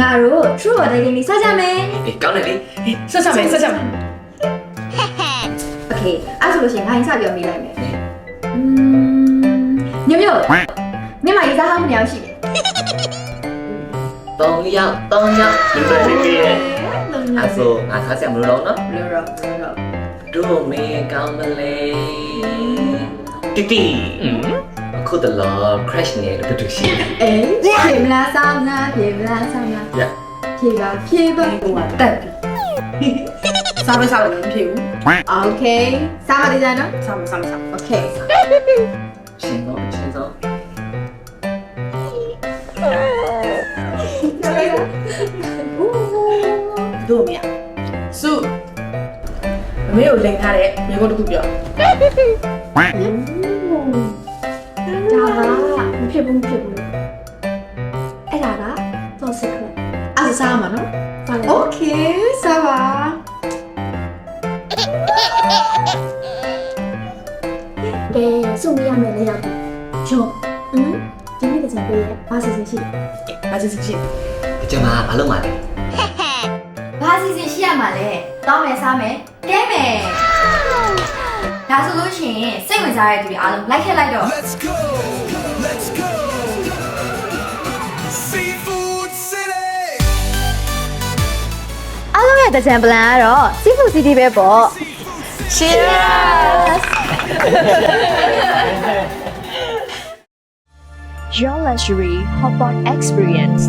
ငါတို့ true or dare game လေးစကြမယ် အေးကောင်းတယ်လေဆက်ဆက်မယ်ဆက်ဆက်မယ် Okay အဲ့ဆိုလို့ရှိရင်ငါရင်စပြီးတော့မေးလိုက်မယ်อืมညို့ညို့မြမရေးစားဟောင်းမနေအောင်ရှိတယ်3ယောက်3ယောက်ဒီလိုလေးလေးရဲ့လုံးအဲ့လုံးဆိုငါထားစရာမလိုတော့နော်လောလောလောတို့မေကောင်းမလဲတီတီအခုတလား crash နေတယ်ဘယ်သူရှိလဲအေး ဖြေမလားစောင်းလားဖြေမလားစောင်းလား ရ ဖြေပါဖြေပါဟိုကတက် စားပဲစားလို့မဖြစ်ဘူး Okay စားမသေးကြနော် စားမယ်စားမယ်စားမယ် Okay ရှင်းတော့ရှင်းတော့ တို့မရစုအမေကိုလိန်ထားတဲ့မြေကုန်းတစ်ခုပြော ဒါကမဖြစ် ဘူးမဖြစ်ဘူးအဲ့ဒါကတော့ secret အဲ့ဒါစားမှာနော် Okay စားပါကဲစုမရမယ်လေရောက်ပြီရောอืมဒီနေ့ကစားပေးရဲ့ဘာစီစဉ်ရှိလဲအားစစ်စစ်ရှိဒီကျမဘာလုပ်မှာလဲဘာစီစဉ်ရှိရမှာလဲတောင်းမယ်စားမယ်ကဲမယ်ဒါဆိုလို့ရှိရင်စိတ်ဝင်စားတဲ့သူတွေအားလုံးလိုက်ခဲ့လိုက်တော့ Let's go, let's go. ရဲ့တကြံပလန်ကတော့ Seafood City ပဲပေါ့ Your luxury hotpot experience